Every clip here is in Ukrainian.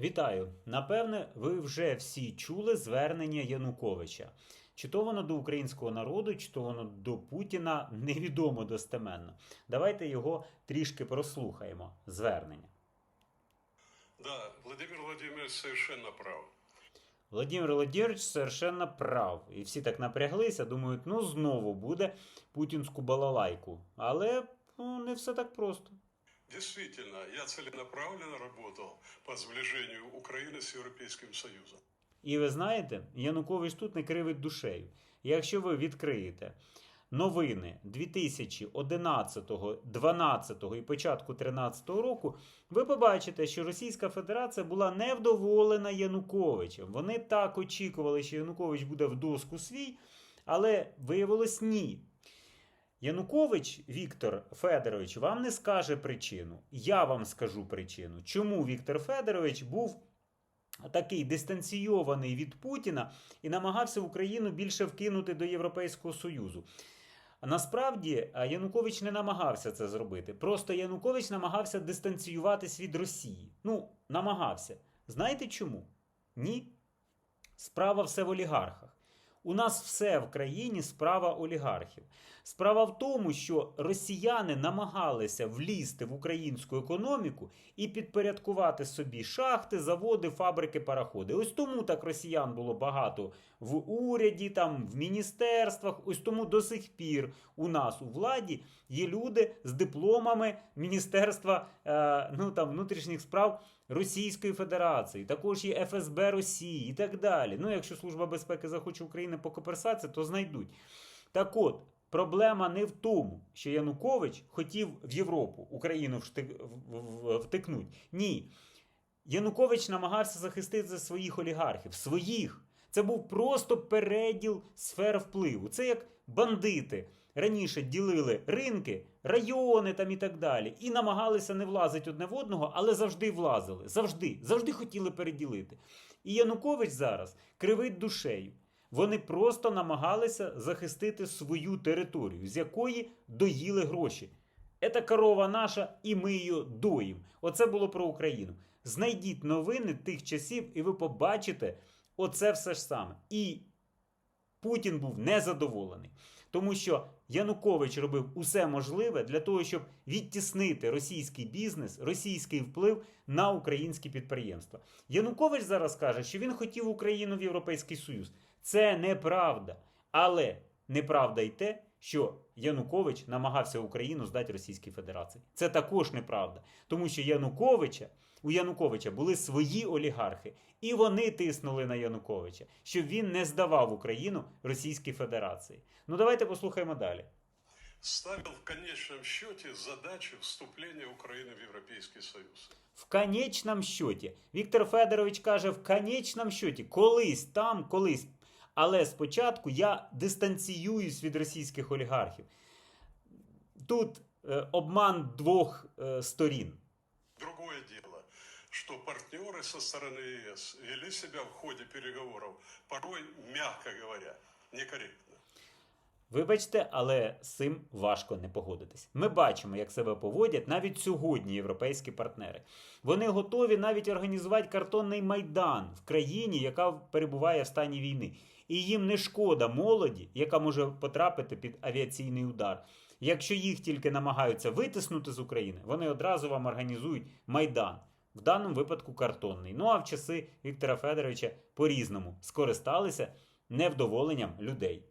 Вітаю! Напевне, ви вже всі чули звернення Януковича. Чи то воно до українського народу, чи то воно до Путіна невідомо достеменно. Давайте його трішки прослухаємо. Звернення. Да, Владимир Владимирович совершенно прав. Владимир Володимирович совершенно прав. І всі так напряглися, думають, ну знову буде путінську балалайку. Але ну, не все так просто. Действительно, я целенаправленно работал по сближению Украины с Европейским Союзом. І ви знаєте, Янукович тут не кривить душею. Якщо ви відкриєте новини 2011, 2012 і початку 2013 року, ви побачите, що Російська Федерація була невдоволена Януковичем. Вони так очікували, що Янукович буде в доску свій, але виявилось ні. Янукович Віктор Федорович вам не скаже причину. Я вам скажу причину, чому Віктор Федорович був такий дистанційований від Путіна і намагався Україну більше вкинути до Європейського Союзу. Насправді Янукович не намагався це зробити. Просто Янукович намагався дистанціюватись від Росії. Ну, намагався. Знаєте чому? Ні. Справа все в олігархах. У нас все в країні справа олігархів. Справа в тому, що росіяни намагалися влізти в українську економіку і підпорядкувати собі шахти, заводи, фабрики, пароходи. Ось тому так росіян було багато в уряді, там в міністерствах. Ось тому до сих пір у нас у владі є люди з дипломами Міністерства е, ну, там, внутрішніх справ Російської Федерації, також є ФСБ Росії і так далі. Ну, якщо Служба безпеки захоче України покоперсатися, то знайдуть. Так от, проблема не в тому, що Янукович хотів в Європу Україну вштик- в- в- втикнуть. Ні. Янукович намагався захистити своїх олігархів. Своїх. Це був просто переділ сфер впливу. Це як бандити. Раніше ділили ринки, райони там і так далі. І намагалися не влазити одне в одного, але завжди влазили. Завжди, завжди хотіли переділити. І Янукович зараз кривить душею. Вони просто намагалися захистити свою територію, з якої доїли гроші. Це корова наша, і ми її доїмо. Оце було про Україну. Знайдіть новини тих часів, і ви побачите оце все ж саме. І Путін був незадоволений, тому що Янукович робив усе можливе для того, щоб відтіснити російський бізнес, російський вплив на українські підприємства. Янукович зараз каже, що він хотів Україну в Європейський Союз. Це неправда. Але неправда й те, що Янукович намагався Україну здати Російській Федерації. Це також неправда, тому що Януковича у Януковича були свої олігархи, і вони тиснули на Януковича, щоб він не здавав Україну Російській Федерації. Ну давайте послухаємо далі. Ставил в конечном счете задачу вступления Украины в Европейский Союз. В конечному счеті. Віктор Федорович каже, в конечному счеті, колись там, колись. Але спочатку я дистанціююсь від російських олігархів. Тут е, обман двох е, сторін. Другое дело, что партнеры со стороны ЕС вели себя в ходе переговоров порой, мягко говоря, некорректно. Вибачте, але з цим важко не погодитись. Ми бачимо, як себе поводять навіть сьогодні європейські партнери. Вони готові навіть організувати картонний майдан в країні, яка перебуває в стані війни. І їм не шкода молоді, яка може потрапити під авіаційний удар. Якщо їх тільки намагаються витиснути з України, вони одразу вам організують майдан. В даному випадку картонний. Ну а в часи Віктора Федоровича по-різному скористалися невдоволенням людей.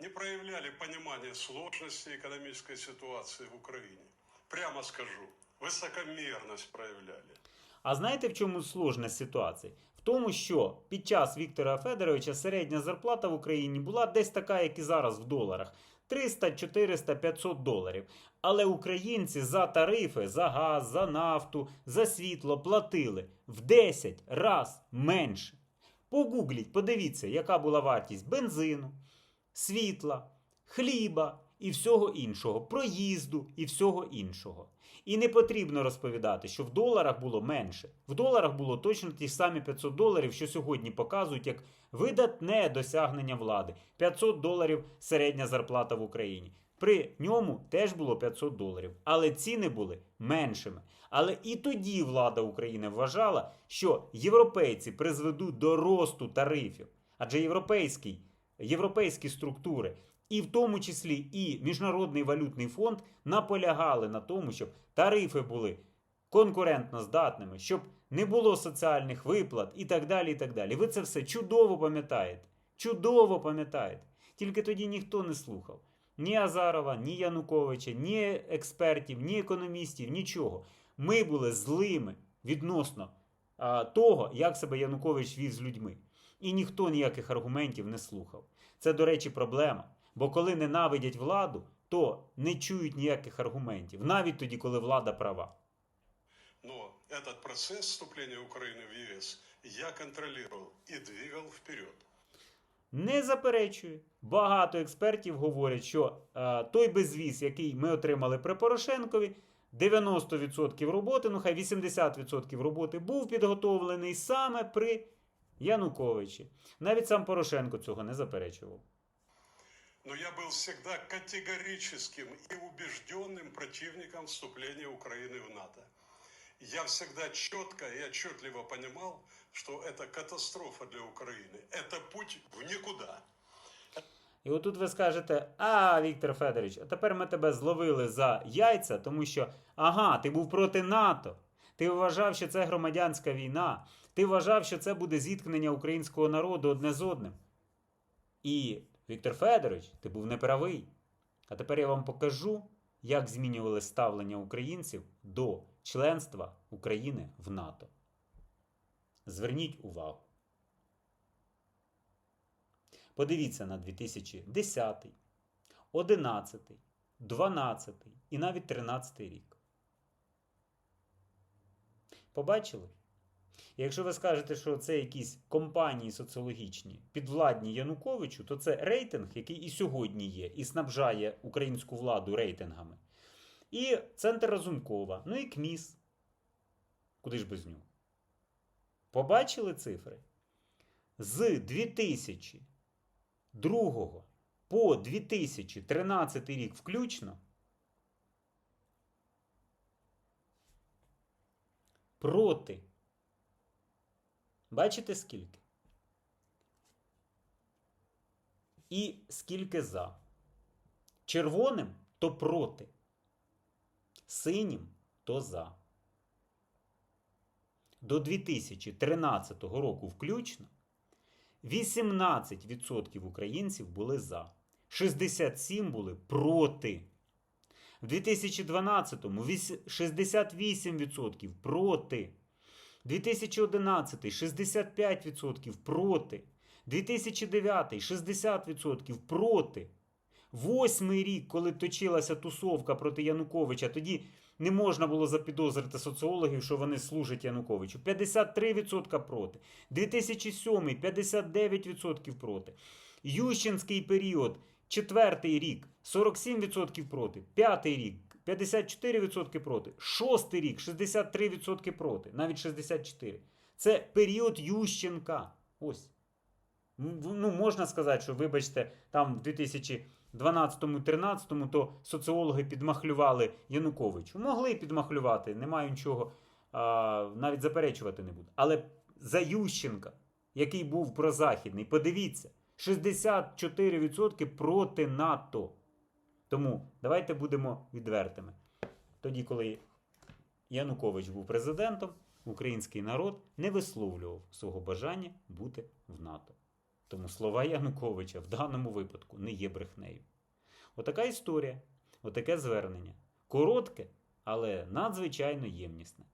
Не проявляли понимания сложности экономической ситуации в Украине. Прямо скажу, высокомерность проявляли. А знаєте, в чому сложність ситуації? В тому, що під час Віктора Федоровича середня зарплата в Україні була десь така, як і зараз в доларах: 300, 400, 500 доларів. Але українці за тарифи, за газ, за нафту, за світло платили в 10 раз менше. Погугліть, подивіться, яка була вартість бензину, світла, хліба і всього іншого, проїзду і всього іншого. І не потрібно розповідати, що в доларах було менше. В доларах було точно ті самі 500 доларів, що сьогодні показують як видатне досягнення влади. 500 доларів середня зарплата в Україні. При ньому теж було 500 доларів, але ціни були меншими. Але і тоді влада України вважала, що європейці призведуть до росту тарифів, адже європейський, європейські структури, і в тому числі і Міжнародний валютний фонд наполягали на тому, щоб тарифи були конкурентно здатними, щоб не було соціальних виплат і так далі. і так далі. Ви це все чудово пам'ятаєте. Чудово пам'ятаєте. Тільки тоді ніхто не слухав. Ні Азарова, ні Януковича, ні експертів, ні економістів, нічого. Ми були злими відносно а, того, як себе Янукович вів з людьми. І ніхто ніяких аргументів не слухав. Це, до речі, проблема. Бо коли ненавидять владу, то не чують ніяких аргументів, навіть тоді, коли влада права. Но этот процесс вступления Украины в ЕС я контролировал и двигал вперед. Не заперечую. Багато експертів говорять, що е, той безвіз, який ми отримали при Порошенкові, 90% роботи, ну хай 80% роботи був підготовлений саме при Януковичі. Навіть сам Порошенко цього не заперечував. Но я был всегда категорическим и убежденным противником вступления Украины в НАТО. Я всегда четко и отчетливо понимал, что это катастрофа для Украины. Это путь в никуда. І отут ви скажете: А, Віктор Федорович, а тепер ми тебе зловили за яйця, тому що ага, ти був проти НАТО. Ти вважав, що це громадянська війна. Ти вважав, що це буде зіткнення українського народу одне з одним. І, Віктор Федорович, ти був неправий. А тепер я вам покажу, як змінювали ставлення українців до членства України в НАТО. Зверніть увагу. Подивіться на 2010, 11, 12 і навіть 13 рік. Побачили? Якщо ви скажете, що це якісь компанії соціологічні підвладні Януковичу, то це рейтинг, який і сьогодні є, і снабжає українську владу рейтингами. І центр Разумкова, ну і КМІС. Куди ж без нього? Побачили цифри? З 2002 по 2013 рік включно проти. Бачите скільки? І скільки за. Червоним то проти. Синім то за. До 2013 року включно 18% українців були за. 67 були проти. В 2012-му 68% проти. 2011 65% проти. 2009 60% проти. Восьмий рік, коли точилася тусовка проти Януковича, тоді не можна було запідозрити соціологів, що вони служать Януковичу. 53% проти. 2007 59% проти. Ющенський період, четвертий рік, 47% проти. П'ятий рік, 54% проти. Шостий рік, 63% проти. Навіть 64%. Це період Ющенка. Ось. Ну, можна сказати, що, вибачте, там в 2012-13, то соціологи підмахлювали Януковичу. Могли підмахлювати, немає нічого, а, навіть заперечувати не буду. Але за Ющенка, який був прозахідний, подивіться, 64% проти НАТО. Тому давайте будемо відвертими. Тоді, коли Янукович був президентом, український народ не висловлював свого бажання бути в НАТО. Тому слова Януковича в даному випадку не є брехнею. Отака історія, отаке звернення. Коротке, але надзвичайно ємнісне.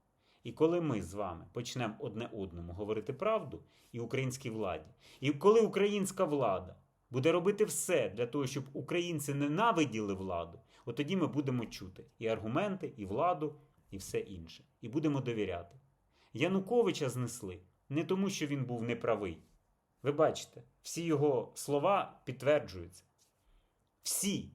І коли ми з вами почнемо одне одному говорити правду і українській владі, і коли українська влада буде робити все для того, щоб українці ненавиділи владу, от тоді ми будемо чути і аргументи, і владу, і все інше. І будемо довіряти. Януковича знесли не тому, що він був неправий. Ви бачите, всі його слова підтверджуються. Всі.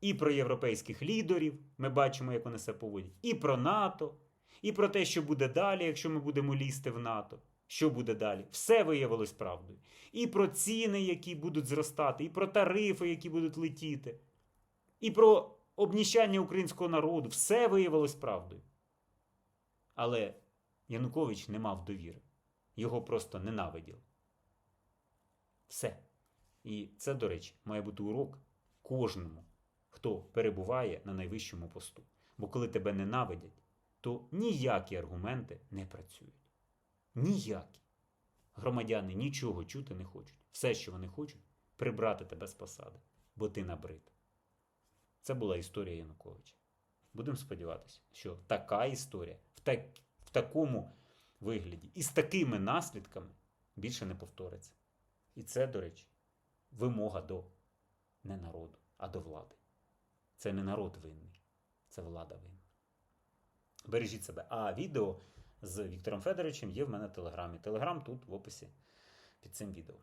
І про європейських лідерів, ми бачимо, як вони себе поводять, і про НАТО, і про те, що буде далі, якщо ми будемо лізти в НАТО. Що буде далі? Все виявилось правдою. І про ціни, які будуть зростати, і про тарифи, які будуть летіти. і про обніщання українського народу. Все виявилось правдою. Але Янукович не мав довіри. Його просто ненавиділи. Все. І це, до речі, має бути урок кожному, хто перебуває на найвищому посту. Бо коли тебе ненавидять, то ніякі аргументи не працюють. Ніякі. Громадяни нічого чути не хочуть. Все, що вони хочуть, прибрати тебе з посади, бо ти набрид. Це була історія Януковича. Будемо сподіватися, що така історія в, так, в такому вигляді і з такими наслідками більше не повториться. І це, до речі, вимога до не народу, а до влади. Це не народ винний, це влада винна. Бережіть себе. А відео з Віктором Федоровичем є в мене в телеграмі. Телеграм тут в описі під цим відео.